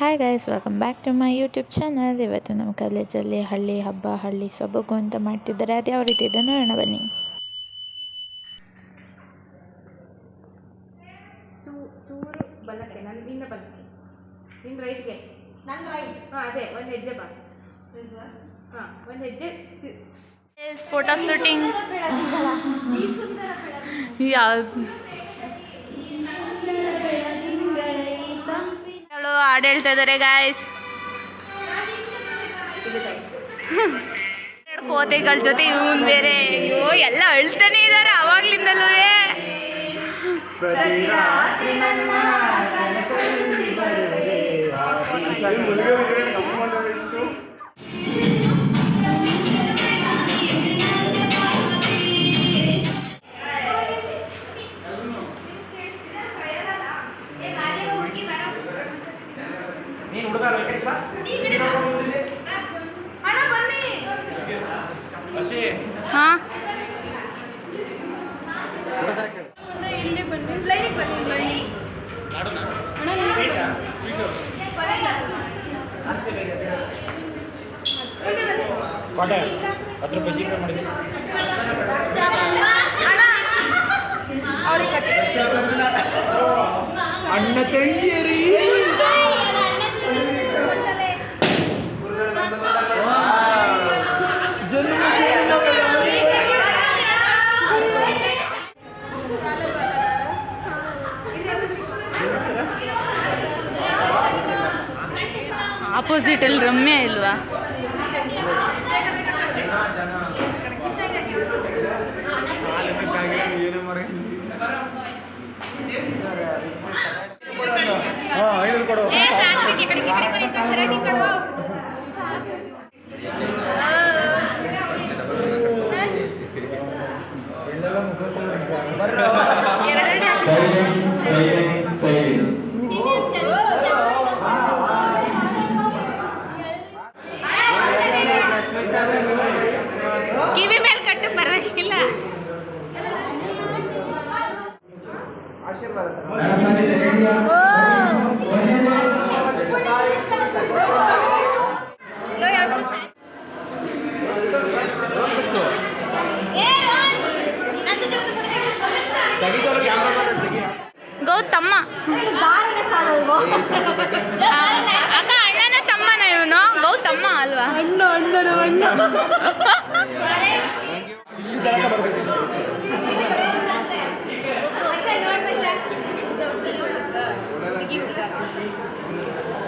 Hi guys welcome back to my YouTube channel ಇವತ್ತು ನಮ್ಮ ಕಾಲೇಜಲ್ಲಿ ಹಳ್ಳಿ ಹಬ್ಬ ಹಳ್ಳಿ ಸೊಬಗು ಅಂತ ಮಾಡ್ತಿದ್ದಾರೆ. ಅದು ಯಾವ ರೀತಿ ಇದೆ ನೋಡೋಣ ಬನ್ನಿ. ಚೂ ಚೂರು ಬಲಕ್ಕೆ ನನ್ನಿಂದ ಬಲಕ್ಕೆ. ನಿನ್ನ ರೈಟ್ಗೆ ನನ್ನ ರೈಟ್ ಹಾಂ ಅದೇ ಒಂದು ಹೆಜ್ಜೆ ಬಾ. ಹಾಂ ಒಂದು ಹೆಜ್ಜೆ ಫೋಟೋ ಶೂಟಿಂಗ್ ಈ ಹಾಡು ಹೇಳ್ತಾ ಇದಾರೆ ಗಾಯ್ಸ್ ಕೋತೆಗಳ ಜೊತೆ ಇವನ್ ಬೇರೆ. ಅಯ್ಯೋ ಎಲ್ಲ ಅಳ್ತಾನೆ ಇದ್ದಾರೆ ಅವಾಗ್ಲಿಂದಲೂ ನೀನು ಹುಡುಗ ಹಸಿ. ಹಾ? ಕೋಟೆ ಹತ್ತು ರೂಪಾಯಿ ಜಿ ಪೇ ಮಾಡಿದ್ದೀನಿ ಅಣ್ಣ ತಂಗಿಯರಿ ಆಪೋಸಿಟ್ ಅಲ್ಲಿ ರಮ್ಯ ಇಲ್ವಾ ಕೊಡು ಕಿವಿ ಮೇಲೆ ಕಟ್ಟು ಪರವಾಗಿಲ್ಲ ತೆಗಿದವ್ರು ಕ್ಯಾಮ್ರಾ ತೆಗಿ ಗೌತಮ್ಮ ಅಕ್ಕ ಅಣ್ಣನ ತಮ್ಮನ ಇವನು ಗೌತಮ್ಮ ಅಲ್ವಾ ಅಣ್ಣ ಅಣ್ಣನ ಅಣ್ಣ ಇಲ್ಲಿ ತನಕ ಬರ್ಬೇಕು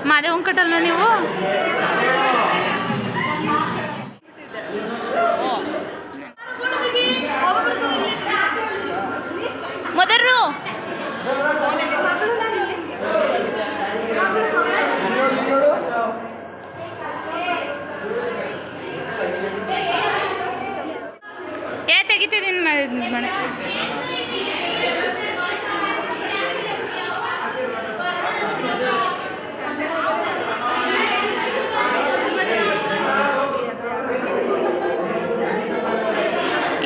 ಮಾದೇ ಕಟ್ಟಲ್ವ ನೀವು? ಮೊದಲು. ಏ ತೆಗಿತಿದ್ದೀನಿ ಮನೆ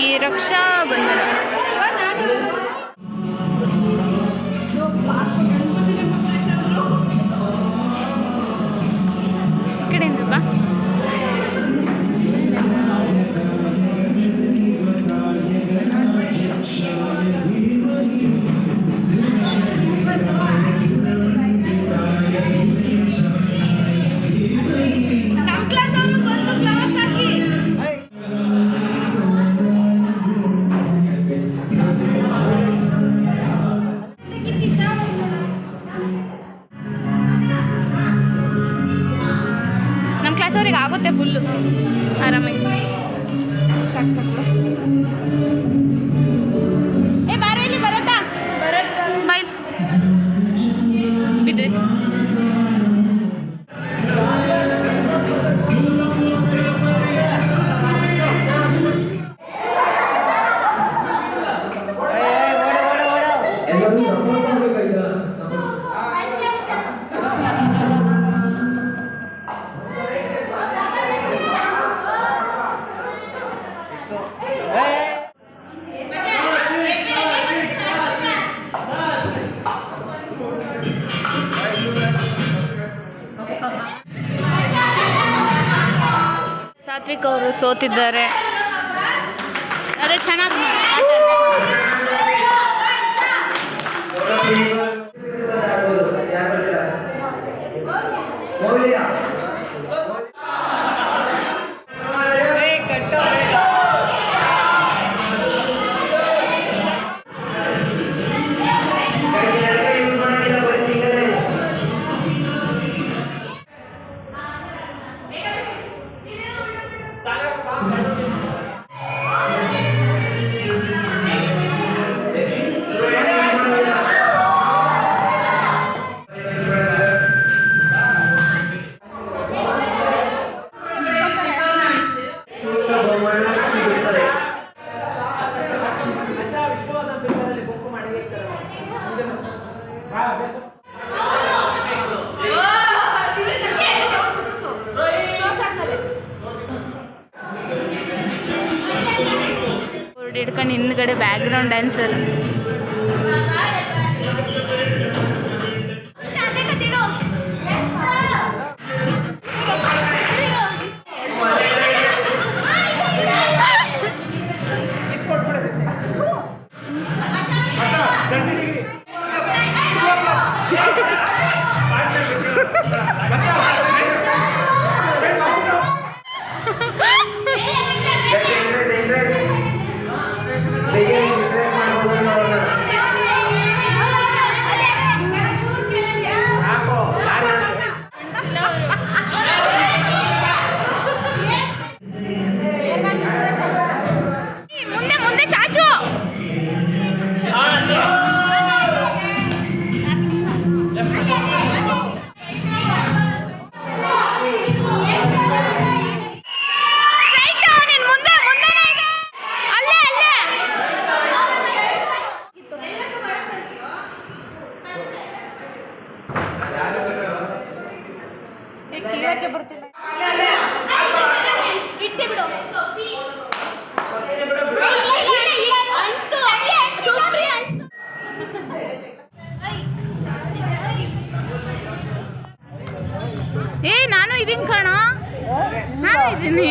ಈ ರಕ್ಷಾ ಬಂಧನ ಸಾತ್ವಿಕ್ ಅವರು ಸೋತಿದ್ದಾರೆ ಅದೇ ಚೆನ್ನಾಗಿ ಹಿಡ್ಕೊಂಡು ಹಿಂದ್ಗಡೆ ಬ್ಯಾಕ್ಗ್ರೌಂಡ್ ಡ್ಯಾನ್ಸರ್ ಇದ್ದೀನಿ.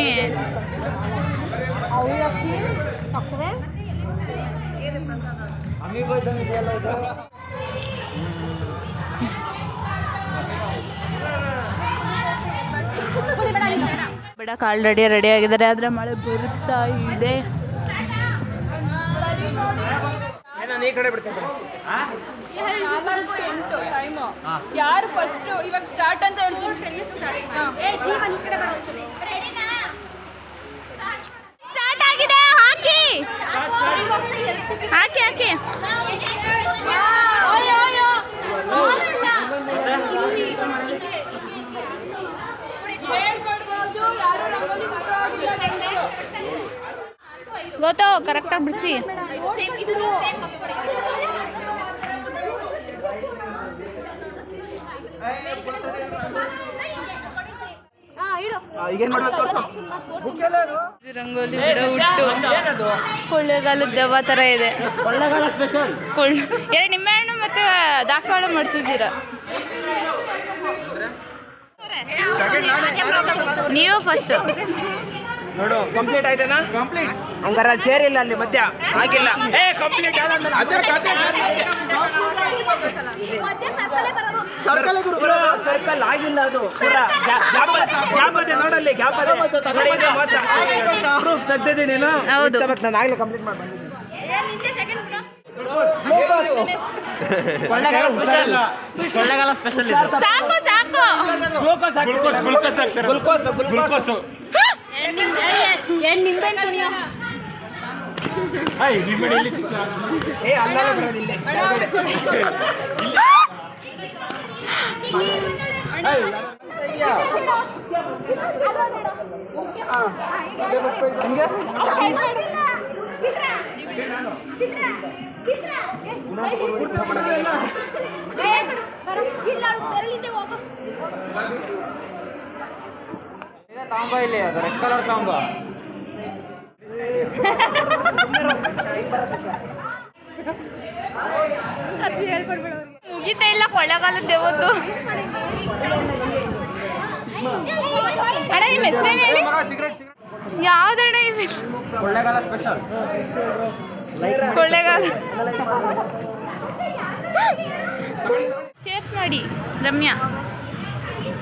ಬಿಡಕ್ಕೆ ಆಲ್ರೆಡಿ ರೆಡಿ ಆಗಿದ್ದಾರೆ ಆದರೆ ಮಳೆ ಬರುತ್ತಾ ಇದೆ. ನಾನು ಈ ಕಡೆ ಬಿಡ್ತೇನೆ ಎಂಟು ಟೈಮು ಯಾರು ಫಸ್ಟ್ ಇವಾಗ ಸ್ಟಾರ್ಟ್ ಅಂತ ಹೇಳ್ತೀನಿ ಸ್ಟಾರ್ಟ್ ಆಗಿದೆ ಹಾಕಿ ಹಾಕಿ ಹಾಕಿ ಹೇಳ್ಕೊಡ್ಬೋದು ಯಾರು ರಂಗೋಲಿ ಮಾಡೋದಿಲ್ಲ next. ಗೊತ್ತೋ ಕರೆಕ್ಟಾಗಿ ಬಿಡಿಸಿ ರಂಗೋಲಿ ಹುಟ್ಟು. ಕೊಳ್ಳೆಗಾಲದ ದೆವ್ವ ತರ ಇದೆ. ಏ ನಿಮ್ಮ ನಿಂಬೆಹಣ್ಣು ಮತ್ತೆ ದಾಸವಾಳ ಮಾಡ್ತಿದ್ದೀರಾ? ನೀವು ಫಸ್ಟ್ ನೋಡು ಕಂಪ್ಲೀಟ್ ಆಯ್ತೇನಾ? ಕಂಪ್ಲೀಟ್ ಹಂಗಾರ ಚೇರ್ ಇಲ್ಲ ಅಲ್ಲಿ ಮಧ್ಯ. ಆಗಿಲ್ಲ ಏ ಕಂಪ್ಲೀಟ್ ಅದೇ ಕತೆ ಸರ್ಕಲ್ ಗುರು ಬರೋದು. ಸರ್ಕಲ್ ಆಗಿಲ್ಲ ಅದು. ಪೂರ ಗ್ಯಾಪ್ ಅದೇ ನೋಡಲ್ಲಿ ಗ್ಯಾಪ್ ಅದೇ ಮೋಸ. ಪ್ರೂಫ್ ತೆಗ್ದಿದ್ದೀನಿ ನೀನು. ಹೌದು. ಮತ್ತೆ ನಾನು ಆಗ್ಲೇ ಕಂಪ್ಲೀಟ್ ಮಾಡಿ ಕೊಳ್ಳೆಗಾಲ ಸ್ಪೆಷಲ್ ಸಾಕು ಸಾಕು. ಗ್ಲೂಕೋಸ್ ಗ್ಲೂಕೋಸ್ ಗ್ಲೂಕೋಸ್ ಹಾಕ್ತಾರೆ ಗ್ಲೂಕೋಸ್ ಗ್ಲೂಕೋಸ್ ಎರಡು ಇಲ್ಲಿ ಕುಣಿಯೋ ಏ ಅಲ್ಲಲ್ಲ ಬರೋದು ಇಲ್ಲೇ. ಚಿತ್ರ ಚಿತ್ರ ಚಿತ್ರ ಇಲ್ಲ ಬೆರಳಿಂದ ಹೋಗು ತಾಂಬ ಇಲ್ಲಿ ಅದು ರೆಡ್ ಕಲರ್ ತಾಂಬ. ಮುಗಿತಾ ಇಲ್ಲ ಕೊಳ್ಳೆಗಾಲದ ದೆವ್ವದ್ದು ಹೆಸರೇನು ಹೇಳಿ? ಯಾವ್ದಣ್ಣ ಕೊಳ್ಳೇಗಾಲ ಸ್ಪೆಷಲ್ ಕೊಳ್ಳೇಗಾಲ. ಚೇರ್ಸ್ ಮಾಡಿ ರಮ್ಯಾ.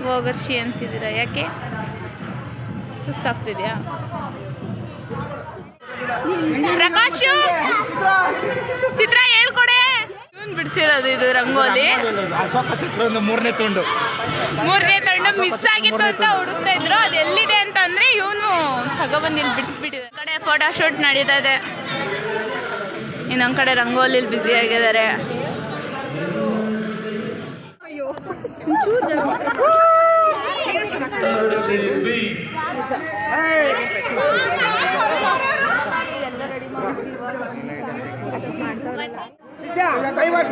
ಹೋಗರ್ಷಿ ಅಂತಿದ್ದೀರಾ ಯಾಕೆ? ಸುಸ್ತಾಗ್ತಿದ್ಯಾ? ಪ್ರಕಾಶು ಚಿತ್ರ ಹೇಳ್ಕೊಡೆ. ಇವನ್ ಬಿಡಿಸಿರೋದು ಇದು ರಂಗೋಲಿ. ಅಶೋಕ ಚಕ್ರ ಒಂದು ಮೂರನೇ ತುಂಡು. ಮೂರನೇ ತಂಡ ಮಿಸ್ ಆಗಿತ್ತು ಅಂತ ಹುಡುಕ್ತಾ ಇದ್ರು. ಅದು ಎಲ್ಲಿದೆ ಅಂತ ಅಂದ್ರೆ ಇವನು ತಗೊಬಂದು ಇಲ್ಲಿ ಬಿಡಿಸ್ಬಿಟ್ಟಿದೆ ಕಡೆ ಫೋಟೋ ಶೂಟ್ ನಡೀತಾ ಇದೆ. ಇನ್ನೊಂದ್ ಕಡೆ ರಂಗೋಲಿ ಬ್ಯುಸಿ ಆಗಿದ್ದಾರೆ. ಕೈ ವಾಶ್.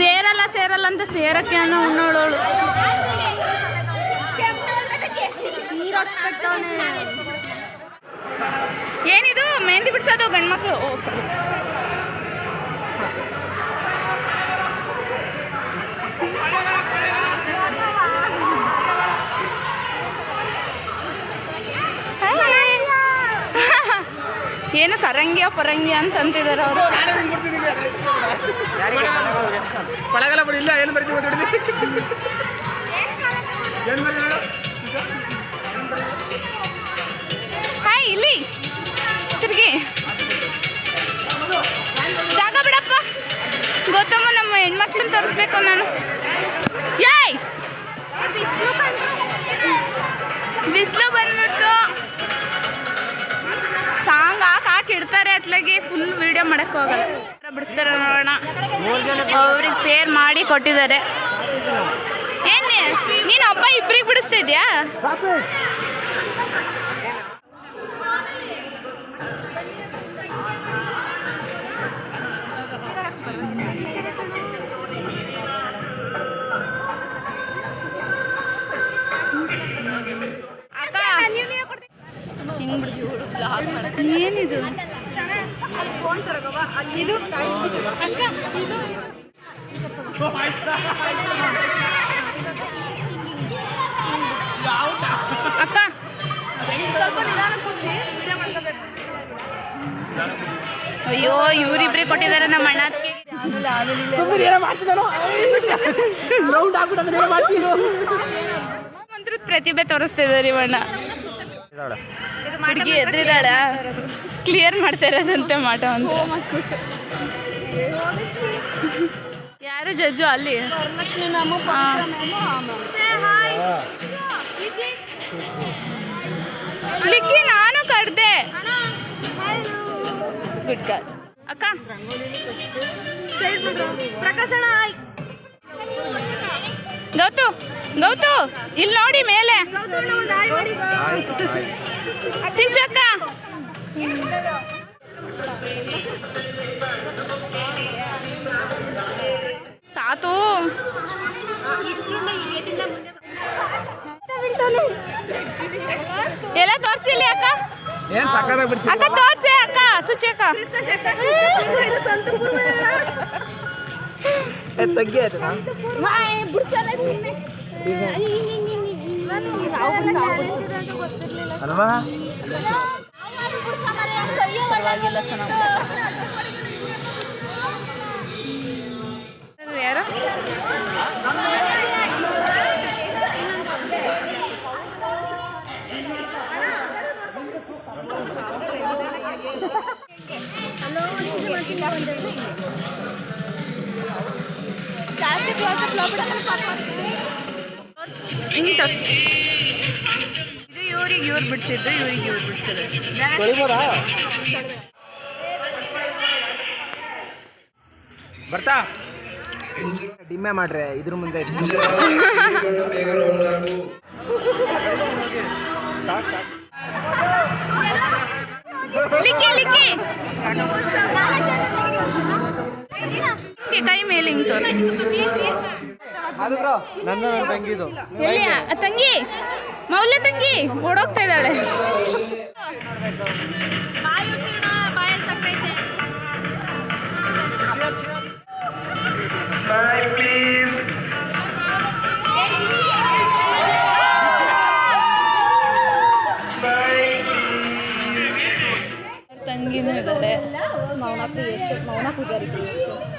ಸೇರಲ್ಲ ಸೇರಲ್ಲ ಅಂತ ಸೇರಕ್ಕೆ ಅನ್ನೋ ಉಣ್ಣೋಳೋಳು. ಏನಿದು ಮೆಹಂದಿ ಬಿಡ್ಸೋದು ಗಂಡ್ಮಕ್ಳು? ಓ ಸರಿ. ಏನು ಸರಂಗಿಯ ಪರಂಗಿ ಅಂತ ಅಂತಿದ್ದಾರೆ ಅವರು. ಪಳಗಲ ಬಿಡಿ ಇಲ್ಲ ಏನು ಬರ್ತೀವಿ ಏನು? ಹಾಯ್ ಇಲ್ಲಿ. ತಿರುಗಿ. ಜಾಗ ಬಿಡಪ್ಪ. ಗೌತಮ ನಮ್ಮ ಹೆಣ್ಮಕ್ಳನ್ನ ತೋರಿಸ್ಬೇಕು ನಾನು. ಯಾಯ್! ಬಿಸಿಲು ಬಂದ್ಬಿಟ್ಟು. ಹಾಕಿ ಅತ್ಲಾಗಿ ಫುಲ್ ವಿಡಿಯೋ ಮಾಡಕ್ಕೆ ಹೋಗಲ್ಲ ಬಿಡಿಸ್ತಾರೆ ನೋಡೋಣ. ಅವ್ರಿಗೆ ಪೇರ್ ಮಾಡಿ ಕೊಟ್ಟಿದ್ದಾರೆ. ಏನ್ ನೀನು ಒಬ್ಬ ಇಬ್ರಿಗೆ ಬಿಡಿಸ್ತಾ ಇದೆಯಾ? ಏನಿದು? ಇದು ಅಕ್ಕ ಅಯ್ಯೋ ಇವ್ರಿಬ್ರಿ ಕೊಟ್ಟಿದ್ದಾರೆ ನಮ್ಮ ಅಣ್ಣ ಪ್ರತಿಭೆ ತೋರಿಸ್ತಿದ್ದಾರೆ ಇವಣ್ಣ ಹುಡುಗಿ ಎದ್ರಿದಾಳ ಕ್ಲಿಯರ್ ಮಾಡ್ತಾ ಇರೋದಂತೆ ಮಾಟ ಅಂತ. ಯಾರು ಜಜ್ಜು ಅಲ್ಲಿ. ಲಿಕ್ಕಿ ನಾನು ಕಡ್ದೆ. ಗುಡ್ ಕಾಲ್ ಅಕ್ಕ. ಪ್ರಕಾಶಣ ಗೌತು ಗೌತು ಇಲ್ಲಿ ನೋಡಿ ಮೇಲೆ. ಸಿಂಚಕ್ಕ. ಸಾತು. ಎಲ್ಲ ತೋರ್ಸಿಲ್ಲ ಅಕ್ಕ? ಏನ್ ಸಕ್ಕದಾಗ ಬಿಡ್ಸಿ ಅಕ್ಕ ತೋರ್ಸಿ ಅಕ್ಕ ಸುಚಿ ಅಕ್ಕ. Ito gyud. Maay bursalan ini ini ini. Ano ni ako sa ako. Ano ba? Ano ಬರ್ತಾ? ಡಿಮ್ಮೆ ಮಾಡ್ರೆ ಇದ್ರ ಮುಂದೆ ಕೈ ಮೇಲೆ ಹಿಂಗೆ ತೋರಿಸಿ. ಅದು ಬ್ರೋ ನನ್ನ ತಂಗಿದು. ಎಲ್ಲಿ ತಂಗಿ? ಮೌಲ್ಯ ತಂಗಿ? ಓಡೋಗ್ತಾ ಇದ್ದಾಳೆ.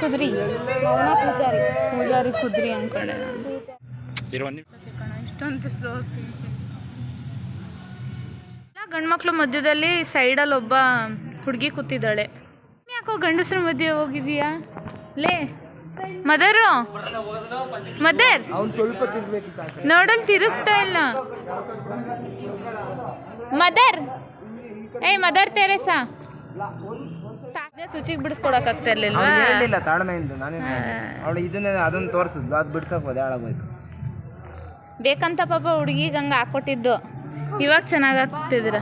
ಕುದ್ರಿ. ಮೌನ ಪೂಜಾರಿ. ಪೂಜಾರಿ ಕುದ್ರಿ ಅನ್ಕೊಂಡೆ ಇಷ್ಟೊಂದು ಬಿಸಿಲು ಗಂಡ್ಮಕ್ಳು ಮಧ್ಯದಲ್ಲಿ ಸೈಡಲ್ಲಿ ಒಬ್ಬ ಹುಡುಗಿ ಕೂತಿದ್ದಾಳೆ. ಯಾಕೋ ಗಂಡಸ್ರ ಮಧ್ಯೆ ಹೋಗಿದೀಯಾ ಲೇ ಮದರು. ಮದರ್. ನೋಡಲ್ ತಿರುಗ್ತಾ ಇಲ್ಲ. ಮದರ್. ಏಯ್ ಮದರ್ ತೆರೇಸಾ. ಸುಚಿಗೆ ಬಿಡಿಸ್ಕೊಡಕ್ ಆಗ್ತಾ ಇರ್ಲಿಲ್ವಾ? ಹೇಳಿಲ್ಲ ತಾಳ್ಮೆಯಿಂದ ನಾನೇನು ಅವಳು ಇದನ್ನೇ ಅದನ್ನ ತೋರಿಸಿದ್ಲು ಅದು ಬಿಡ್ಸಕ್ ಹೋದೆ ಹಾಳಾಗೋಯ್ತು. ಬೇಕಂತ ಪಾಪ ಹುಡುಗಿಗೆ ಹಂಗೆ ಹಾಕೊಟ್ಟಿದ್ದು ಇವಾಗ ಚೆನ್ನಾಗಿ ಆಗ್ತಿದ್ರ